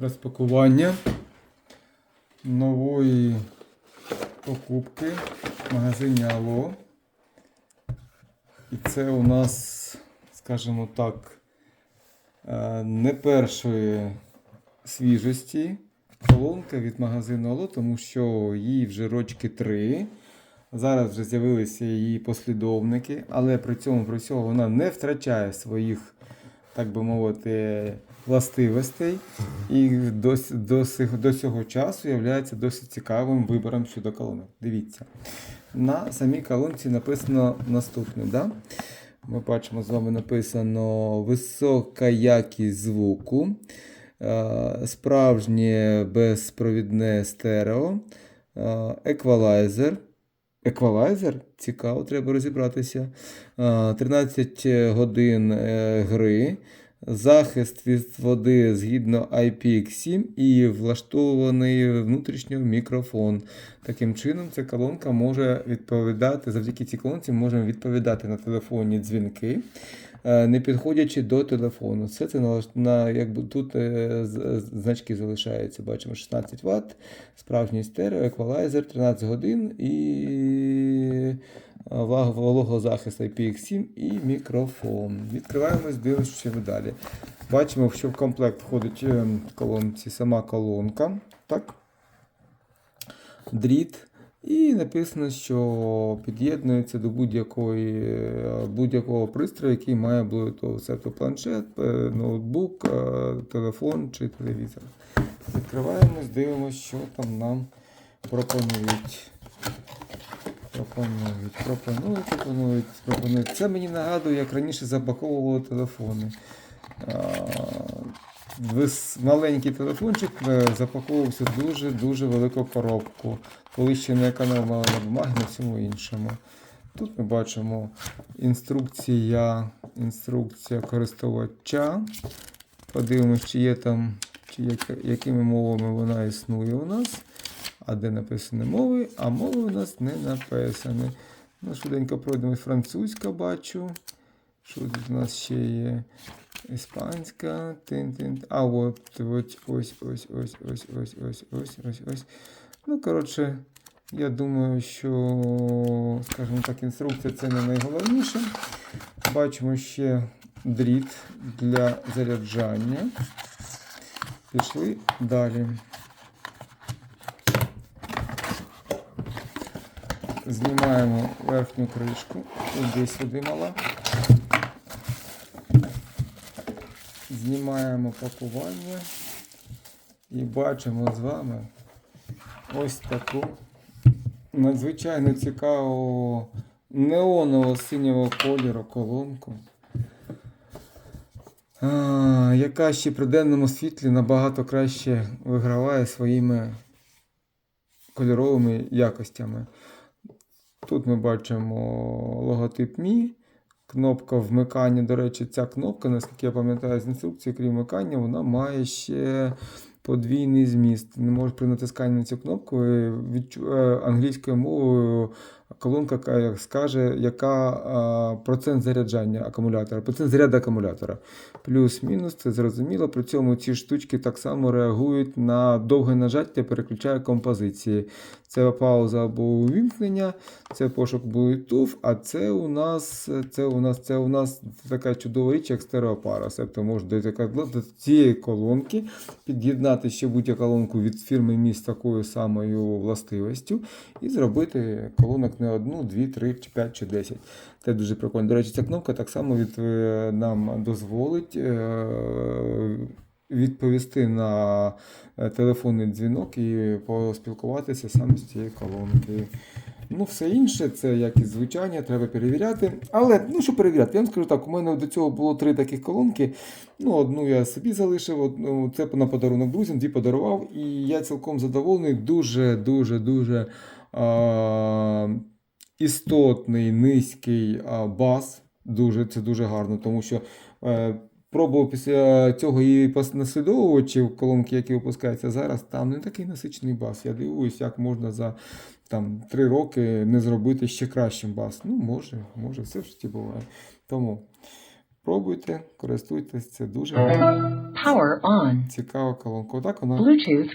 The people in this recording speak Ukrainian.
розпакування нової покупки в магазині Алло. І це у нас, скажімо так, е, не першої свіжості колонка від магазину Алло, тому що їй вже рочки три. Зараз вже з'явилися її послідовники, але при цьому при всьому вона не втрачає своїх, так би мовити, властивостей і до, до, до цього часу є досить цікавим вибором щодо колонок. Дивіться, на самій колонці написано наступне. Да? Ми бачимо, з вами написано висока якість звуку, е, справжнє безпровідне стерео, е, еквалайзер. Еквалайзер? Цікаво, треба розібратися. Е, 13 годин е, гри, захист від води згідно IPX7 і влаштований внутрішньо мікрофон. Таким чином, ця колонка може відповідати, завдяки цій колонці можемо відповідати на телефонні дзвінки, не підходячи до телефону. Все це на, на якби тут е, значки залишаються. Бачимо 16 Вт, справжній стерео, еквалайзер, 13 годин і влаг- вологозахист IPX7 і мікрофон. Відкриваємось, дивимося, що далі. Бачимо, що в комплект входить е, в колонці сама колонка. Так? Дріт. І написано, що під'єднується до будь-якого пристрою, який має Bluetooth. Це планшет, е, ноутбук, е, телефон чи телевізор. Відкриваємось, дивимося, що там нам пропонують. Пропонують, пропонують, пропонують, пропонують. Це мені нагадує, як раніше запаковували телефони. Маленький телефончик е, запаковувався в дуже-дуже велику коробку, коли ще не економили на бумагі, на всьому іншому. Тут ми бачимо інструкція, інструкція користувача. Подивимось, чи є там, чи яка- якими мовами вона існує у нас. А де написані мови, а мови у нас не написані. Ну, швиденько пройдемо французька, бачу. Що тут у нас ще є? Іспанська. Тин -тин. А от, от ось, ось, ось, ось, ось, ось, ось, ось, ось. Ну, коротше, я думаю, що, скажімо так, інструкція це не найголовніше. Бачимо ще дріт для заряджання. Пішли далі. Знімаємо верхню кришку. Іди сюди мала. Знімаємо пакування і бачимо з вами ось таку надзвичайно цікаву неоново синього кольору колонку. Яка ще при денному світлі набагато краще виграває своїми кольоровими якостями. Тут ми бачимо логотип Мі, кнопка вмикання. До речі, ця кнопка, наскільки я пам'ятаю з інструкції, крім вмикання, вона має ще подвійний зміст. Не можеш при натисканні на цю кнопку е, е, англійською мовою колонка скаже, яка процент заряджання акумулятора, процент заряду акумулятора. Плюс-мінус, це зрозуміло. При цьому ці штучки так само реагують на довге нажаття, переключає композиції. Це пауза або увімкнення, це пошук Bluetooth, а це у нас це у нас, це у нас така чудова річ, як стереопара. Тобто до до цієї колонки під'єднати ще будь-яку колонку від фірми Мі з такою самою властивістю і зробити колонок не одну, дві, три, чи п'ять чи десять. Це дуже прикольно. До речі, ця кнопка так само від, е, нам дозволить. е, Відповісти на е, телефонний дзвінок і поспілкуватися саме з цієї колонки. Ну, все інше, це якість звучання, треба перевіряти. Але ну що перевіряти? Я вам скажу так, у мене до цього було три таких колонки. Ну, одну я собі залишив, одну це на подарунок друзям, дві подарував, і я цілком задоволений. Дуже, дуже, дуже а, істотний, низький а, бас. Дуже, це дуже гарно, тому що. Е, Пробував після цього і наслідовувачів колонки, які випускаються зараз, там не такий насичений бас. Я дивуюсь, як можна за там, три роки не зробити ще кращим бас. Ну, може, може, все в житті буває. Тому Пробуйте, користуйтесь, це дуже Power on. цікава колонка. Отак вона Bluetooth